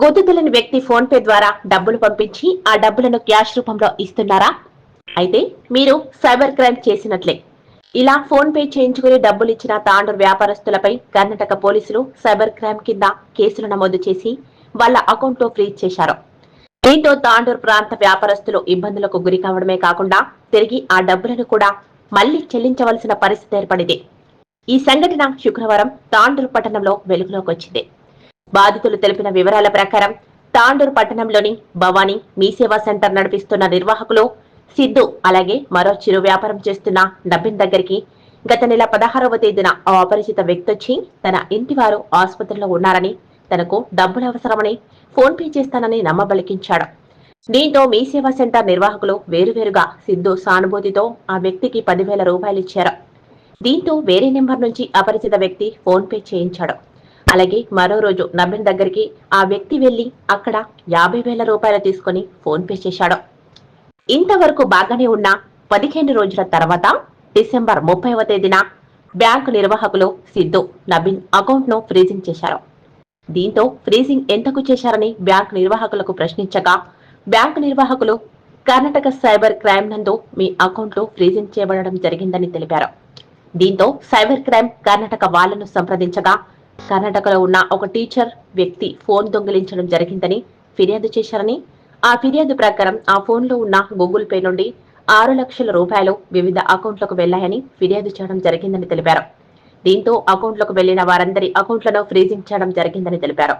గుర్తు తెలియని వ్యక్తి ఫోన్ పే ద్వారా డబ్బులు పంపించి ఆ డబ్బులను క్యాష్ రూపంలో ఇస్తున్నారా? అయితే మీరు సైబర్ క్రైమ్ చేసినట్లే. ఇలా ఫోన్ పే చేయించుకుని డబ్బులు ఇచ్చిన తాండూరు వ్యాపారస్తులపై కర్ణాటక పోలీసులు సైబర్ క్రైమ్ కింద కేసులు నమోదు చేసి వాళ్ళ అకౌంట్లో ఫ్రీజ్ చేశారు. దీంతో తాండూరు ప్రాంత వ్యాపారస్తులు ఇబ్బందులకు గురి కావడమే కాకుండా తిరిగి ఆ డబ్బులను కూడా మళ్ళీ చెల్లించవలసిన పరిస్థితి ఏర్పడింది. ఈ సంఘటన శుక్రవారం తాండూరు పట్టణంలో వెలుగులోకి వచ్చింది. బాధితులు తెలిపిన వివరాల ప్రకారం తాండూరు పట్టణంలోని భవానీ మీ సేవా సెంటర్ నడిపిస్తున్న నిర్వాహకులు సిద్ధు అలాగే మరో చిరు వ్యాపారం చేస్తున్న నబీన్ దగ్గరికి గత నెల పదహారవ తేదీన ఆ అపరిచిత వ్యక్తి వచ్చి తన ఇంటి వారు ఆసుపత్రిలో ఉన్నారని తనకు డబ్బులు అవసరమని ఫోన్ పే చేస్తానని నమ్మబలికించాడు. దీంతో మీ సేవా సెంటర్ నిర్వాహకులు వేరువేరుగా సిద్ధు సానుభూతితో ఆ వ్యక్తికి పదివేల రూపాయలు ఇచ్చారు దీంతో వేరే నెంబర్ నుంచి అపరిచిత వ్యక్తి ఫోన్ పే చేయించాడు. అలాగే మరో రోజు నవీన్ దగ్గరికి ఆ వ్యక్తి వెళ్ళి అక్కడ యాభై వేల రూపాయలు తీసుకుని ఫోన్ పే చేశాడు. ఇంతవరకు బాగానే ఉన్న పదిహేను రోజుల తర్వాత డిసెంబర్ ముప్పైవ తేదీన బ్యాంకు నిర్వాహకులు సిద్ధు నబీన్ అకౌంట్ను ఫ్రీజింగ్ చేశారు. దీంతో ఫ్రీజింగ్ ఎంతకు చేశారని బ్యాంకు నిర్వాహకులకు ప్రశ్నించగా బ్యాంకు నిర్వాహకులు కర్ణాటక సైబర్ క్రైమ్ నందు మీ అకౌంట్లు ఫ్రీజింగ్ చేయబడడం జరిగిందని తెలిపారు. దీంతో సైబర్ క్రైమ్ కర్ణాటక వాళ్ళను సంప్రదించగా కర్ణాటకలో ఉన్న ఒక టీచర్ వ్యక్తి ఫోన్ దొంగిలించడం జరిగిందని ఫిర్యాదు చేశారని ఆ ఫిర్యాదు ప్రకారం ఆ ఫోన్లో ఉన్న గూగుల్ పే నుండి ఆరు లక్షల రూపాయలు వివిధ అకౌంట్లకు వెళ్ళాయని ఫిర్యాదు చేయడం జరిగిందని తెలిపారు. దీంతో అకౌంట్లకు వెళ్ళిన వారందరి అకౌంట్లను ఫ్రీజింగ్ చేయడం జరిగిందని తెలిపారు.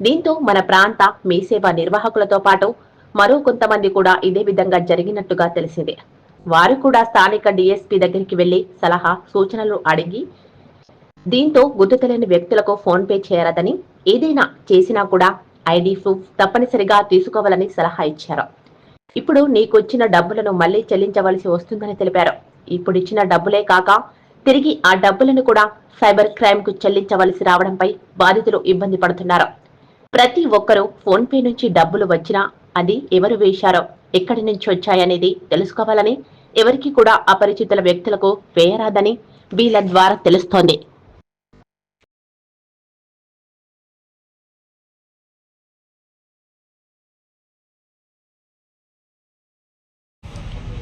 దీంతో మన ప్రాంత మీసేవ నిర్వాహకులతో పాటు మరో కొంతమంది కూడా ఇదే విధంగా జరిగినట్టుగా తెలిసింది. వారు కూడా స్థానిక డిఎస్పీ దగ్గరికి వెళ్ళి సలహా సూచనలు అడిగి దీంతో గుర్తు తెలియని వ్యక్తులకు ఫోన్ పే చేయరాదని ఏదైనా చేసినా కూడా ఐడి ప్రూఫ్ తప్పనిసరిగా తీసుకోవాలని సలహా ఇచ్చారు. ఇప్పుడు నీకొచ్చిన డబ్బులను మళ్ళీ చెల్లించవలసి వస్తుందని తెలిపారు. ఇప్పుడు ఇచ్చిన డబ్బులే కాక తిరిగి ఆ డబ్బులను కూడా సైబర్ క్రైమ్కు చెల్లించవలసి రావడంపై బాధితులు ఇబ్బంది పడుతున్నారు. ప్రతి ఒక్కరూ ఫోన్ పే నుంచి డబ్బులు వచ్చినా అది ఎవరు వేశారో ఎక్కడి నుంచి వచ్చాయనేది తెలుసుకోవాలని ఎవరికి కూడా అపరిచితుల వ్యక్తులకు వేయరాదని వీళ్ళ ద్వారా తెలుస్తోంది.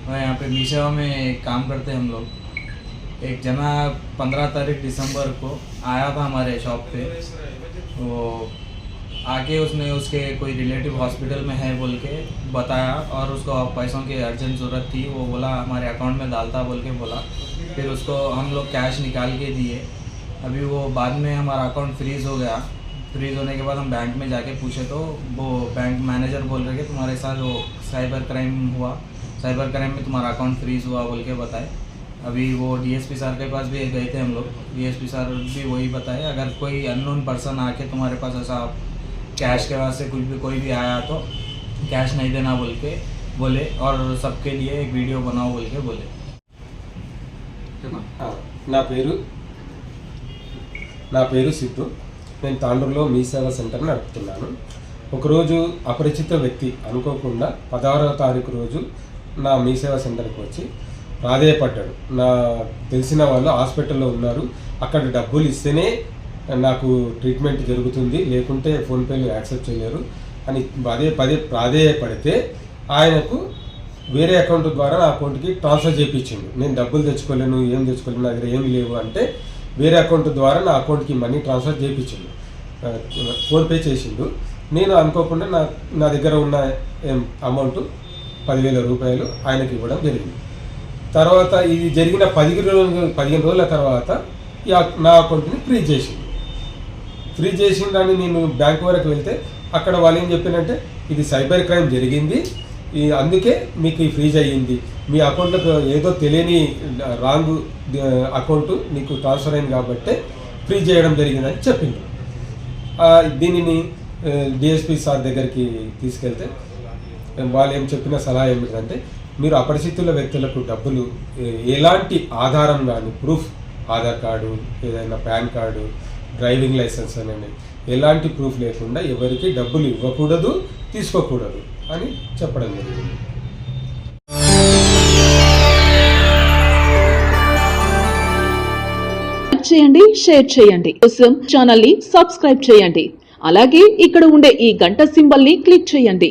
और यहाँ पे मी सेवा में काम करते हैं हम लोग। एक जना पंद्रह तारीख दिसंबर को आया था हमारे शॉप पे। वो आके उसने उसके कोई रिलेटिव हॉस्पिटल में है बोल के बताया और उसको पैसों की अर्जेंट ज़रूरत थी, वो बोला, हमारे अकाउंट में डालता बोल के बोला। फिर उसको हम लोग कैश निकाल के दिए। अभी वो बाद में हमारा अकाउंट फ्रीज़ हो गया। फ्रीज़ होने के बाद हम बैंक में जाके पूछे तो वो बैंक मैनेजर बोल रहे कि तुम्हारे साथ वो साइबर क्राइम हुआ। साइबर क्राइम में तुम्हारा अकाउंट फ्रीज हुआ बोल के बताए अभी वो डीएसपी सर के पास भी गए थे हम लोग डीएसपी सर भी वही बताए अगर कोई अननोन पर्सन आके तुम्हारे पास ऐसा कैश के वास्ते कुछ भी कोई भी आया तो कैश नहीं देना बोल के बोले और सबके लिए एक वीडियो बनाओ बोल के बोले ఆ, నా పేరు నా పేరు సిద్ధు నేను తాండూరులో మీ సేవా సెంటర్ నడుపుతున్నాను ఒకరోజు అపరిచిత వ్యక్తి అనుకోకుండా పదహారవ తారీఖు రోజు నా మీ సేవా సెంటర్కి వచ్చి ప్రాధేయపడ్డాడు నా తెలిసిన వాళ్ళు హాస్పిటల్లో ఉన్నారు. అక్కడ డబ్బులు ఇస్తేనే నాకు ట్రీట్మెంట్ జరుగుతుంది. లేకుంటే ఫోన్పేలు యాక్సెప్ట్ చేయలేరు. అని అదే పదే ప్రాధేయపడితే ఆయనకు వేరే అకౌంట్ ద్వారా నా అకౌంట్కి ట్రాన్స్ఫర్ చేయించిండు నేను డబ్బులు తెచ్చుకోలేను ఏం తెచ్చుకోలేను నా దగ్గర ఏం లేవు అంటే వేరే అకౌంట్ ద్వారా నా అకౌంట్కి మనీ ట్రాన్స్ఫర్ చేయించిండు ఫోన్పే చేసిండు. నేను అనుకోకుండా నా నా దగ్గర ఉన్న అమౌంట్ పదివేల రూపాయలు ఆయనకి ఇవ్వడం జరిగింది. తర్వాత ఇది జరిగిన పదిహేను రోజులు పదిహేను రోజుల తర్వాత ఈ నా అకౌంట్ని ఫ్రీ చేసిండు ఫ్రీ చేసిందని నేను బ్యాంక్ వరకు వెళ్తే అక్కడ వాళ్ళు ఏం చెప్పారంటే ఇది సైబర్ క్రైమ్ జరిగింది ఈ అందుకే మీకు ఈ ఫ్రీజ్ అయ్యింది. మీ అకౌంట్లకు ఏదో తెలియని రాంగ్ అకౌంట్ నీకు ట్రాన్స్ఫర్ అయింది కాబట్టి ఫ్రీ చేయడం జరిగిందని చెప్పింది. దీనిని డిఎస్పి సార్ దగ్గరికి తీసుకెళ్తే వాళ్ళు ఏం చెప్పిన సలహా ఏమిటంటే మీరు అపరిచితుల వ్యక్తులకు డబ్బులు ఎలాంటి ఆధారం కానీ ప్రూఫ్ ఆధార్ కార్డు ఏదైనా పాన్ కార్డు డ్రైవింగ్ లైసెన్స్ అనేవి ఎలాంటి ప్రూఫ్ లేకుండా ఎవరికి డబ్బులు ఇవ్వకూడదు తీసుకోకూడదు అని చెప్పడం జరిగింది. చేయండి షేర్ చేయండి. కోసం ఛానల్ని సబ్స్క్రైబ్ చేయండి. అలాగే ఇక్కడ ఉండే ఈ గంట సింబల్ని క్లిక్ చేయండి.